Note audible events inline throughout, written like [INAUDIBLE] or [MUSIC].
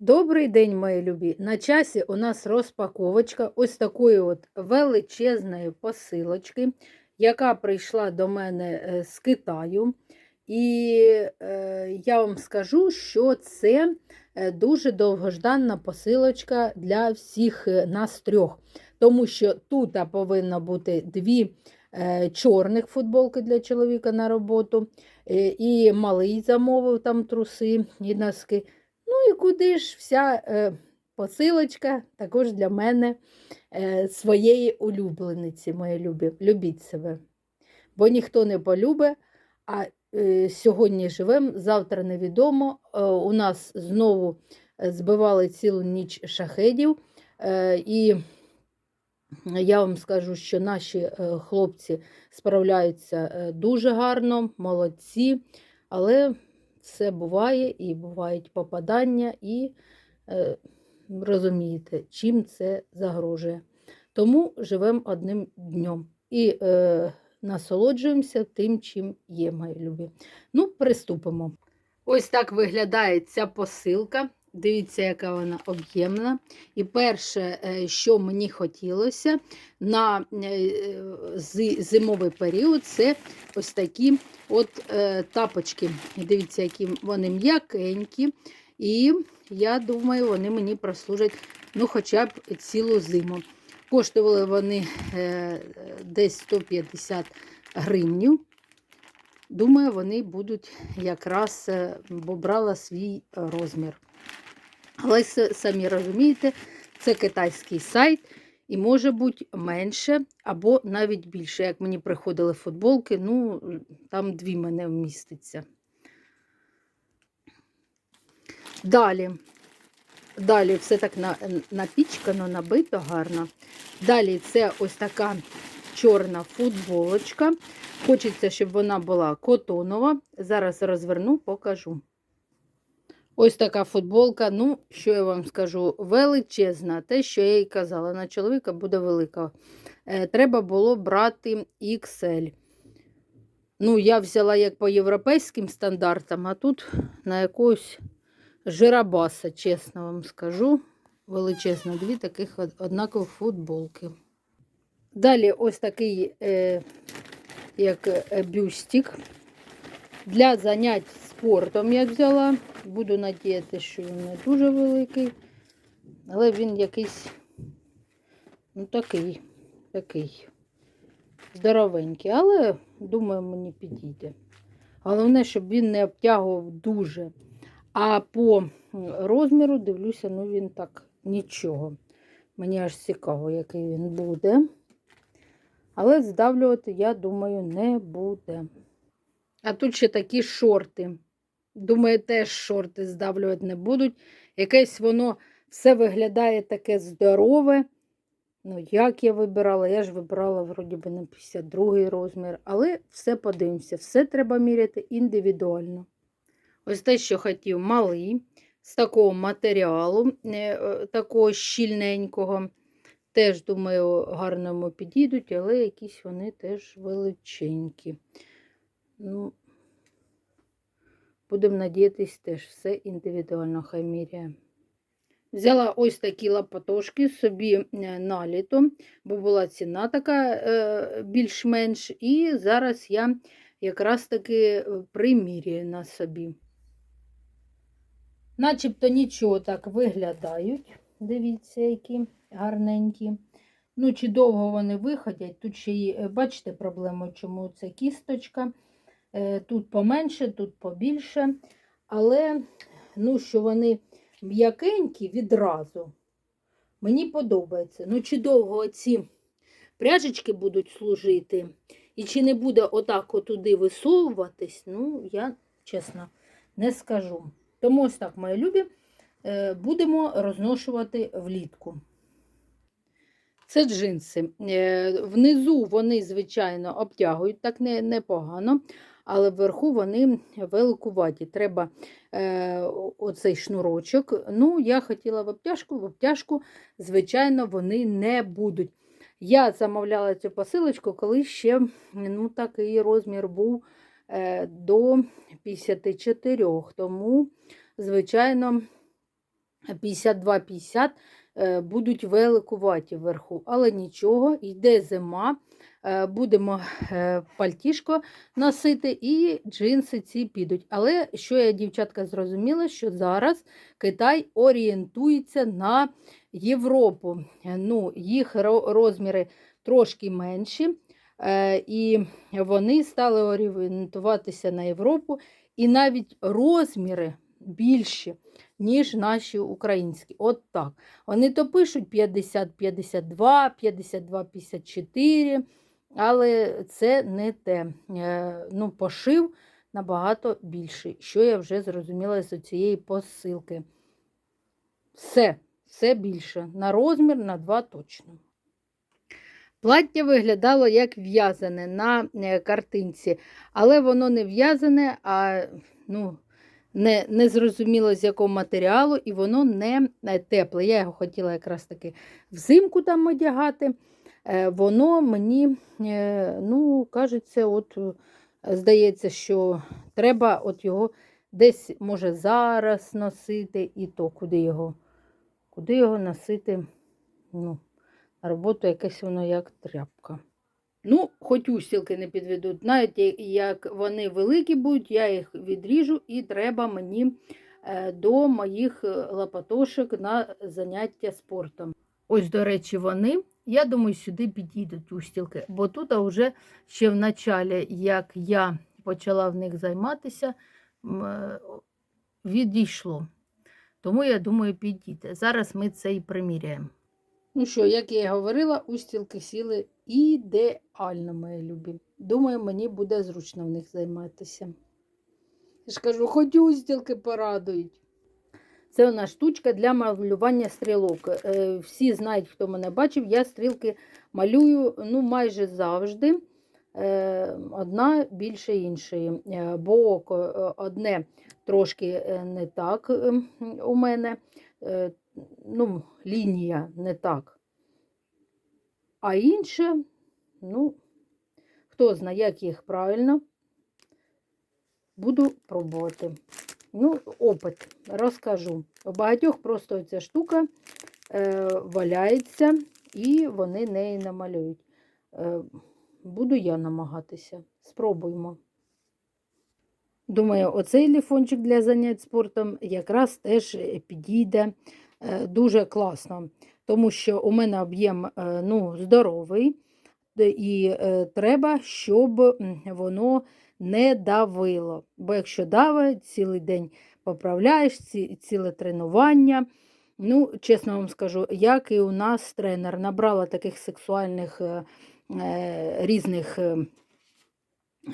Добрий день, мої любі! На часі у нас розпаковочка ось такої от величезної посилочки, яка прийшла до мене е, з Китаю. І е, я вам скажу, що це е, дуже довгожданна посилочка для всіх е, нас трьох. Тому що тут повинно бути дві чорних футболки для чоловіка на роботу, і малий замовив там труси і носки. Куди ж вся е, посилочка також для мене е, своєї улюблениці, мої любі. Любіть себе. Бо ніхто не полюбе, а е, сьогодні живемо, завтра невідомо. Е, у нас знову е, збивали цілу ніч шахедів. Е, і я вам скажу, що наші е, хлопці справляються е, дуже гарно, молодці, але все буває і бувають попадання, і е, розумієте, чим це загрожує. Тому живемо одним днем і е, насолоджуємося тим, чим є, мої любі. Ну, приступимо. Ось так виглядає ця посилка. Дивіться, яка вона об'ємна. І перше, е, що мені хотілося на е, зимовий період, це ось такі от е, тапочки. Дивіться, які вони м'якенькі. І я думаю, вони мені прослужать ну, хоча б цілу зиму. Коштували вони десь 150 гривнів. Думаю, вони будуть якраз, бо брала свій розмір. Але самі розумієте, це китайський сайт і може бути менше або навіть більше. Як мені приходили футболки, ну там дві мене вміститься. Далі. Далі все так напічкано, набито гарно. Далі це ось така чорна футболочка. Хочеться, щоб вона була котонова. Зараз розверну, покажу. Ось така футболка. Ну, що я вам скажу, величезна. Те, що я їй казала, на чоловіка буде велика. Е, треба було брати XL. Ну, я взяла як по європейським стандартам, а тут на якогось жиробаса, чесно вам скажу. Величезно, дві таких од- однакових футболки. Далі ось такий, е, як е, бюстик. Для занять спортом я взяла. Буду надіятися, що він не дуже великий. Але він якийсь, ну такий, такий здоровенький. Але, думаю, мені підійде. Головне, щоб він не обтягував дуже. А по розміру, дивлюся, ну він так нічого. Мені аж цікаво, який він буде. Але здавлювати, я думаю, не буде. А тут ще такі шорти. Думаю, теж шорти здавлювати не будуть. Якесь воно все виглядає таке здорове. Ну, як я вибирала? Я ж вибирала, вроді би, на 52 розмір. Але все подивимося, все треба міряти індивідуально. Ось те, що хотів малий, з такого матеріалу, е, е, такого щільненького. Теж, думаю, гарно йому підійдуть, але якісь вони теж величенькі. Ну, будемо надіятись, теж все індивідуально хай. Взяла ось такі лапотошки собі е, на літо, бо була ціна така е, більш-менш. І зараз я якраз таки е, примірюю на собі. Начебто нічого так виглядають. Дивіться, які гарненькі. Ну, чи довго вони виходять. Тут ще є, е, бачите, проблема, чому це кісточка. Е, Тут поменше, тут побільше. Але, ну, що вони м'якенькі відразу. Мені подобається. Ну, чи довго ці пряжечки будуть служити, і чи не буде отак отуди висовуватись, ну, я чесно не скажу. Тому ось так, мої любі, е, будемо розношувати влітку. Це джинси. Е, Внизу вони, звичайно, обтягують так не- непогано, але вверху вони великуваті. Треба е, оцей шнурочок. Ну, я хотіла в обтяжку, в обтяжку, звичайно, вони не будуть. Я замовляла цю посилочку, коли ще ну, такий розмір був е, до 54, тому, звичайно, 52-50 е, будуть великуваті вверху, але нічого, йде зима, е, будемо е, пальтішко носити і джинси ці підуть. Але що я, дівчатка, зрозуміла, що зараз Китай орієнтується на Європу. Е, Ну, їх розміри трошки менші, е, і вони стали орієнтуватися на Європу, і навіть розміри більші ніж наші українські. От так. Вони то пишуть 50-52, 52-54, але це не те. Е, Ну, пошив набагато більший, що я вже зрозуміла з цієї посилки. Все, все більше. На розмір, на два точно. Плаття виглядало як в'язане на е, картинці, але воно не в'язане, а ну, не, не зрозуміло з якого матеріалу, і воно не е, тепле. Я його хотіла якраз таки взимку там одягати. Е, Воно мені, е, ну, кажеться, от, здається, що треба от його десь, може, зараз носити, і то куди його, куди його носити. Ну, на роботу якесь воно як тряпка. Ну, хоч устілки не підведуть. Навіть як вони великі будуть, я їх відріжу і треба мені е, до моїх е, лопатошок на заняття спортом. Ось, до речі, вони. Я думаю, сюди підійдуть устілки, бо тут вже ще в началі, як я почала в них займатися, е, відійшло. Тому я думаю, підійде. Зараз ми це і приміряємо. Ну що, як я і говорила, устілки сіли ідеально, мої любі. Думаю, мені буде зручно в них займатися. Я ж кажу, хоч устілки порадують. Це нас штучка для малювання стрілок. Е, Всі знають, хто мене бачив, я стрілки малюю ну, майже завжди. Е, Одна більше іншої. Е, Бо око одне трошки не так е, у мене. Ну, лінія не так. А інше, ну, хто знає, як їх правильно, буду пробувати. Ну, опит, розкажу. У багатьох просто ця штука е, валяється, і вони неї намалюють. Е, буду я намагатися. Спробуємо. Думаю, оцей ліфончик для занять спортом якраз теж е, підійде дуже класно, тому що у мене об'єм е, ну, здоровий, і е, треба, щоб воно не давило. Бо якщо давить, цілий день поправляєш, ціле тренування. Ну, чесно вам скажу, як і у нас тренер набрала таких сексуальних е, е, різних.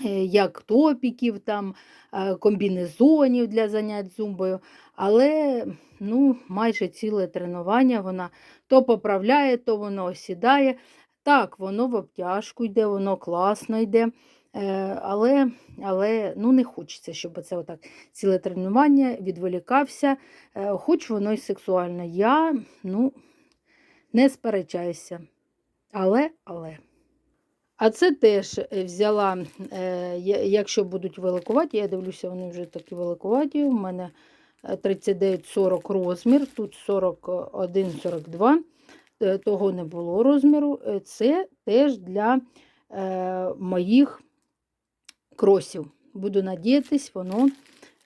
Е, Як топіків, там, е, комбінезонів для занять зумбою, але ну, майже ціле тренування вона то поправляє, то воно осідає. Так, воно в обтяжку йде, воно класно йде. Е, але але ну, не хочеться, щоб це отак ціле тренування відволікався, хоч воно й сексуальне. Я ну, не сперечаюся. Але, але. А це теж е, взяла, е, якщо будуть великуваті, я дивлюся, вони вже такі великуваті. У мене е, 39-40 розмір, тут 41-42, е, того не було розміру. Е, Це теж для е, моїх кросів. Буду надіятись, воно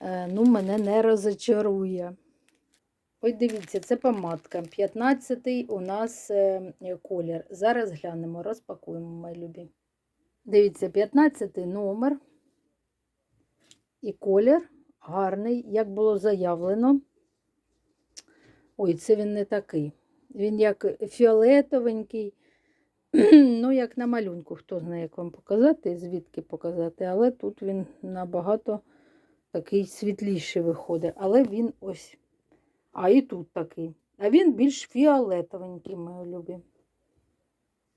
е, ну, мене не розочарує. Ось дивіться, це помадка. 15-й у нас е, е, колір. Зараз глянемо, розпакуємо, мої любі. Дивіться, 15-й номер. І колір гарний, як було заявлено. Ой, це він не такий. Він як фіолетовенький. [CLEARS THROAT] Ну, як на малюнку, хто знає, як вам показати, звідки показати, але тут він набагато такий світліший виходить. Але він ось. А і тут такий. А він більш фіолетовенький, мої любі.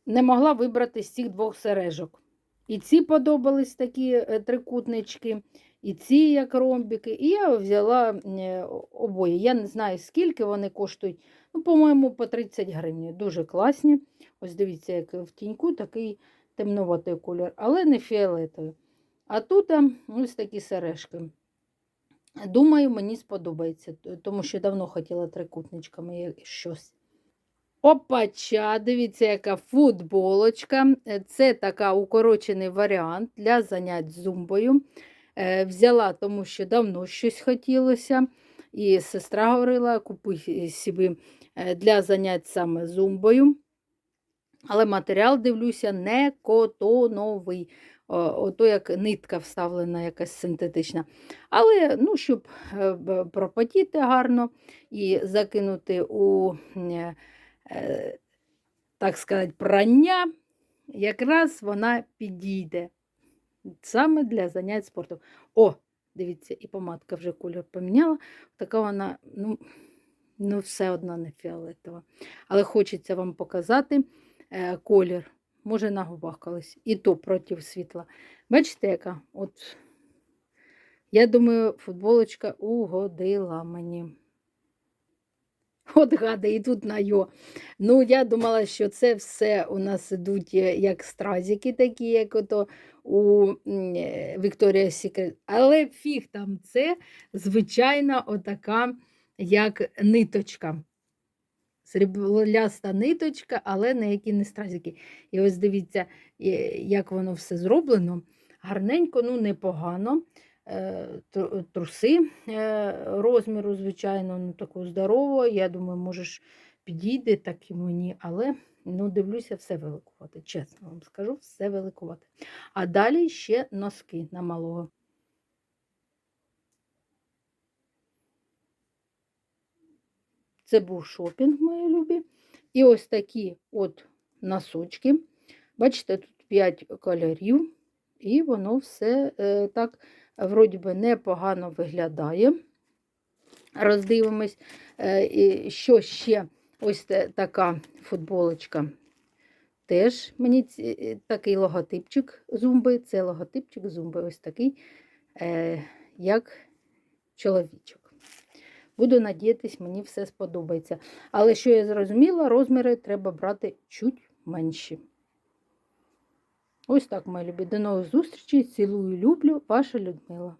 Не могла вибрати з цих двох сережок. І ці подобались такі е, трикутнички, і ці як ромбики. І я взяла е, обоє. Я не знаю, скільки вони коштують. Ну, по-моєму, по 30 гривень. Дуже класні. Ось дивіться, як в тіньку такий темноватий колір, але не фіолетовий. А тут ось такі сережки. Думаю, мені сподобається, тому що давно хотіла трикутничками щось. Опача, дивіться, яка футболочка. Е, Це така укорочений варіант для занять зумбою. Е, Взяла, тому що давно щось хотілося. І сестра говорила, купуй собі е, для занять саме зумбою. Але матеріал, дивлюся, не котоновий. О, Ото як нитка вставлена, якась синтетична. Але ну, щоб е, пропотіти гарно і закинути у, е, е, так сказати, прання, якраз вона підійде саме для занять спортом. О, дивіться, і помадка вже колір поміняла. Така вона, ну, ну все одно не фіолетова. Але хочеться вам показати е, колір. Може, на колись. І то проти світла. Бачите, яка? От я думаю, футболочка угодила мені. От гада, і тут на йо. Ну, я думала, що це все у нас ідуть е, як стразики, такі, як ото у е, Victoria's Але фіг там це звичайна отака, як ниточка. Срібляста ниточка, але на які не стразики. І ось дивіться, як воно все зроблено. Гарненько, ну непогано. Е, Труси е, розміру, звичайно, ну такого здорового. Я думаю, можеш підійде так і мені, але ну, дивлюся, все великувати. Чесно вам скажу, все великувати. А далі ще носки на малого. Це був шопінг, мої любі. І ось такі от носочки. Бачите, тут 5 кольорів, і воно все е, так, вроді би, непогано виглядає. Роздивимось, е, що ще ось така футболочка. Теж мені е, такий логотипчик зумби. Це логотипчик зумби, ось такий, як чоловічок. Буду надіятись, мені все сподобається. Але що я зрозуміла, розміри треба брати чуть менші. Ось так, мої любі. До нових зустрічей. Цілую, люблю, ваша Людмила.